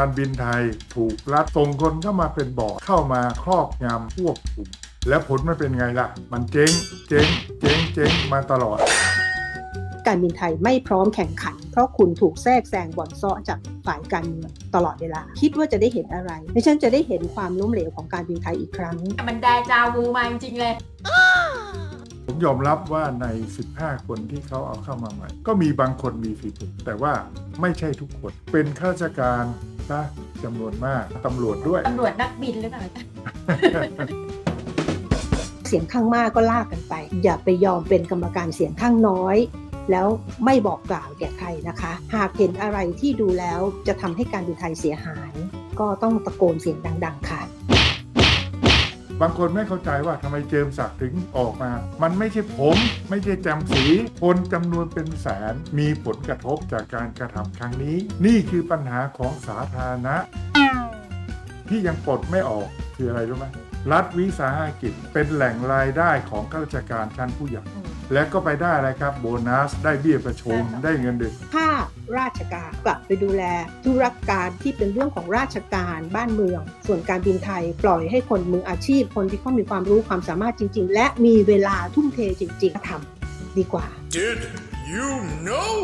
การบินไทยถูกรัฐส่งคนเข้ามาเป็นบอร์ดเข้ามาครอบงำควบคุม แล้วผลมันเป็นไงล่ะ มันเจ๊ง เจ๊ง เจ๊ง เจ๊งมาตลอด การบินไทยไม่พร้อมแข่งขัน เพราะคุณถูกแทรกแซงบ่อนซ้อจากฝ่ายการเมืองตลอดเวลา คิดว่าจะได้เห็นอะไรดิฉันจะได้เห็นความล้มเหลวของการบินไทยอีกครั้ง มันแดจาวูมาจริงๆเลย ผมยอมรับว่าใน 15 คนที่เขาเอาเข้ามาใหม่ ก็มีบางคนมีฝีมือแต่ว่าไม่ใช่ทุกคน เป็นข้าราชการนะจำนวนมากตำรวจด้วย ตำรวจนักบินหรือเปล่า เสียงข้างมากก็ลากกันไป อย่าไปยอมเป็นกรรมการเสียงข้างน้อย แล้วไม่บอกกล่าวแก่ใครนะคะ หากเห็นอะไรที่ดูแล้วจะทำให้การบินไทยเสียหาย ก็ต้องตะโกนเสียงดัง ๆ ค่ะ บางคนไม่เข้าใจว่าทำไมเจิมศักดิ์ถึงออกมา มันไม่ใช่ผม ไม่ใช่แจมสีคนจำนวนเป็นแสนมีผลกระทบจากการกระทำครั้งนี้ นี่คือปัญหาของสาธารณะ ที่ยังปลดไม่ออกคืออะไรรู้ไหม รัฐวิสาหกิจเป็นแหล่งรายได้ของข้าราชการชั้นผู้ใหญ่อืม และก็ไปได้อะไรครับโบนัสได้เบี้ยประชุมใช่ค่ะได้เงินเดือนถ้าราชการกลับไปดูแล ธุรการที่เป็นเรื่องของราชการบ้านเมือง ส่วนการบินไทยปล่อยให้คนมืออาชีพ คนที่เขามีความรู้ความสามารถจริง ๆ และมีเวลาทุ่มเทจริง ๆทำดีกว่า Did you know?